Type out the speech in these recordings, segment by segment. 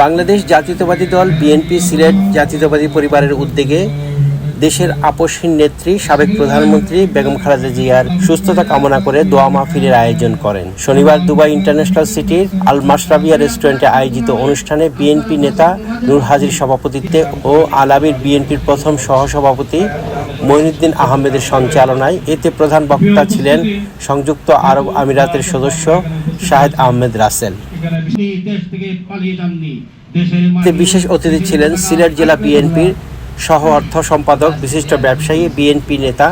বাংলাদেশ জাতীয়তাবাদী দল, বিএনপি, সিলেট জাতীয়তাবাদী পরিবারের উদ্যোগে দেশের আপসহীন নেত্রী, সাবেক প্রধানমন্ত্রী বেগম খালেদা জিয়ার সুস্থতা কামনা করে দোয়া মাহফিলের আয়োজন করেন। শনিবার দুবাই ইন্টারন্যাশনাল সিটির আল মাসরাবিয়া রেস্টুরেন্টে আয়োজিত অনুষ্ঠানে বিএনপি নেতা নূর হাজির সভাপতিত্বে ও আলাবির বিএনপির প্রথম সহসভাপতি মঈনুদ্দিন আহমেদের সঞ্চালনায় এতে প্রধান বক্তা ছিলেন সংযুক্ত আরব আমিরাতের সদস্য শাহেদ আহমেদ রাসেল। বিশেষ অতিথি ছিলেন সিলেট জেলা বিএনপির সহ অর্থ সম্পাদক, বিশিষ্ট ব্যবসায়ী, বিএনপি নেতা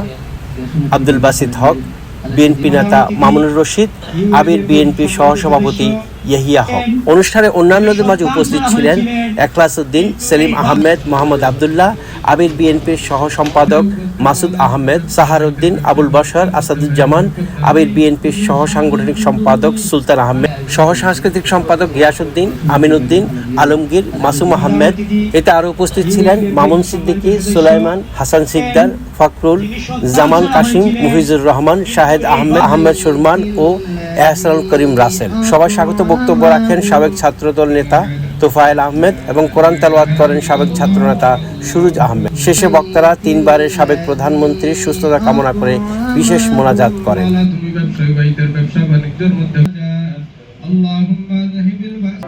আব্দুল বাসিদ হক বিএনপি নেতা মামুনুর রশিদ, আবির বিএনপি সহসভাপতি ইয়াহিয়া হক। অনুষ্ঠানে অন্যান্যদের মাঝে উপস্থিত ছিলেন একলাস উদ্দিন সেলিম আহমেদ, মোহাম্মদ আবদুল্লাহ, আবির বিএনপির সহ সম্পাদক মাসুদ আহমেদ সাহারুদ্দিন আবুল বাসার আসাদুজ্জামান, আবির বিএনপির সহ সাংগঠনিক সম্পাদক সুলতান আহমেদ। সহ সাংস্কৃতিক সম্পাদক গিয়াসউদ্দিন আমিন উদ্দিন আলমগীর, মাসুম আহমেদ। এতে আরও উপস্থিত ছিলেন মামুন সিদ্দিকী, সুলাইমান, হাসান সিকদার, ফখরুল জামান কাসিম মুহিজুর রহমান, শাহেদ আহমেদ আহমেদ সুরমান ও এহসানুল করিম রাসেল। সবাই স্বাগত বক্তব্য রাখেন সাবেক ছাত্রদল নেতা তোফায়েল আহমেদ এবং কোরআন তালওয়াত করেন সাবেক ছাত্রনেতা সুরুজ আহমেদ। শেষে বক্তারা তিনবারের সাবেক প্রধানমন্ত্রীর সুস্থতা কামনা করে বিশেষ মোনাজাত করেন। اللهم ذهب البأس